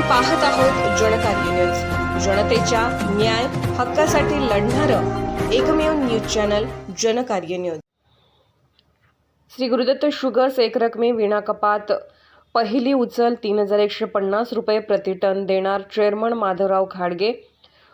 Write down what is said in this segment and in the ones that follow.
पाहत आहोत जनकार्य न्यूज जनतेच्या न्याय हक्कासाठी लढणारं एकमेव news channel Jankarya news Shri Gurudatt Sugars एकरकमी विना कपात. पहिली उचल तीन हजार एकशे पन्नास रुपये प्रतिटन देणार चेअरमन माधवराव खाडगे.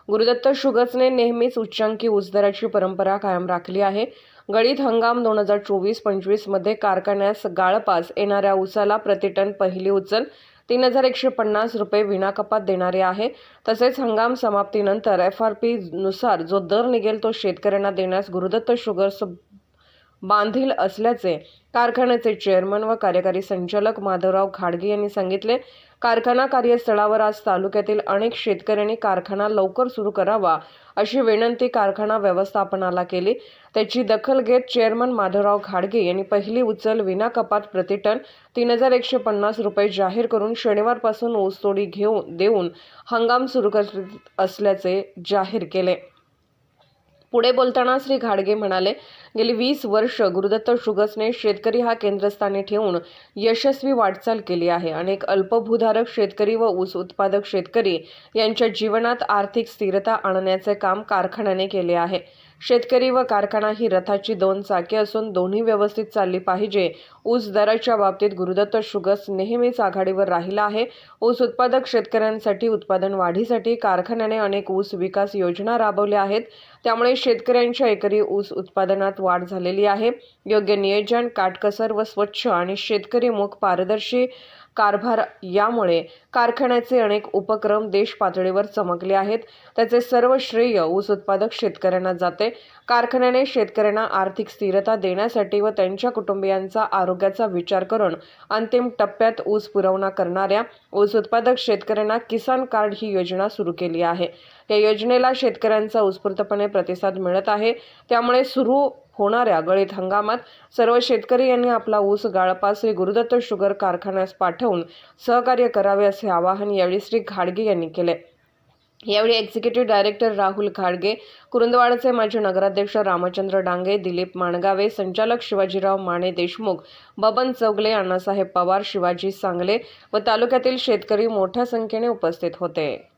गुरुदत्त शुगर्सने नेहमीच उच्चांकी उचदराची परंपरा कायम राखली आहे. गळीत हंगाम दोन हजार चोवीस पंचवीसमध्ये कारखान्यास गाळपास येणाऱ्या उसाला प्रतिटन पहिली उचल तीन हजार एकशे पन्नास रुपये विनाकपात देणारे आहे. तसेच हंगाम समाप्तीनंतर एफ आर पी नुसार जो दर निघेल तो शेतकऱ्यांना देण्यास गुरुदत्त शुगर्स बांधील असल्याचे कारखान्याचे चेअरमन व कार्यकारी संचालक माधवराव खाडगे यांनी सांगितले. कारखाना कार्यस्थळावर आज तालुक्यातील अनेक शेतकऱ्यांनी कारखाना लवकर सुरू करावा अशी विनंती कारखाना व्यवस्थापनाला केली. त्याची दखल घेत चेअरमन माधवराव खाडगे यांनी पहिली उचल विना कपात प्रतिटन तीन हजार एकशे पन्नास रुपये जाहीर करून शनिवारपासून ऊसतोडी घेऊन देऊन हंगाम सुरू करीत असल्याचे जाहीर केले. पुढे बोलताना श्री घाडगे म्हणाले गेली वीस वर्ष गुरुदत्त शुगर्सने शेतकरी हा केंद्रस्थानी ठेवून यशस्वी वाटचाल केली आहे. अनेक अल्पभूधारक शेतकरी व ऊस उत्पादक शेतकरी यांच्या जीवनात आर्थिक स्थिरता आणण्याचे काम कारखान्याने केले आहे. शेतकरी व कारखाना ही रथाची दोन चाके असून दोन्ही व्यवस्थित चालली पाहिजे. ऊस दराच्या बाबतीत गुरुदत्त शुगर्स नेहमीच आघाडीवर राहिला आहे. ऊस उत्पादक शेतकऱ्यांसाठी उत्पादन वाढीसाठी कारखान्याने अनेक ऊस विकास योजना राबवल्या आहेत. त्यामुळे शेतकऱ्यांच्या एकरी ऊस उत्पादनात वाढ झालेली आहे. योग्य नियोजन काटकसर व स्वच्छ आणि शेतकरी मुख पारदर्शी कारभार यामुळे कारखान्याचे अनेक उपक्रम देश पातळीवर चमकले आहेत. त्याचे सर्व श्रेय ऊस उत्पादक शेतकऱ्यांना जाते. कारखान्याने शेतकऱ्यांना आर्थिक स्थिरता देण्यासाठी व त्यांच्या कुटुंबियांचा आरोग्याचा विचार करून अंतिम टप्प्यात ऊस पुरवणा करणाऱ्या ऊस उत्पादक शेतकऱ्यांना किसान कार्ड ही योजना सुरू केली आहे. या योजनेला शेतकऱ्यांचा उत्स्फूर्तपणे प्रतिसाद मिळत आहे. त्यामुळे सुरू होणाऱ्या गळीत हंगामात सर्व शेतकरी यांनी आपला ऊस गाळपासरी गुरुदत्त शुगर कारखान्यास पाठवून सहकार्य करावे असे आवाहन यावेळी श्री घाडगे यांनी केले. यावेळी एक्झिक्युटिव्ह डायरेक्टर राहुल खाडगे कुरुंदवाडचे माजी नगराध्यक्ष रामचंद्र डांगे दिलीप माणगावे संचालक शिवाजीराव माने देशमुख बबन चौगले अण्णासाहेब पवार शिवाजी सांगले व तालुक्यातील शेतकरी मोठ्या संख्येने उपस्थित होते.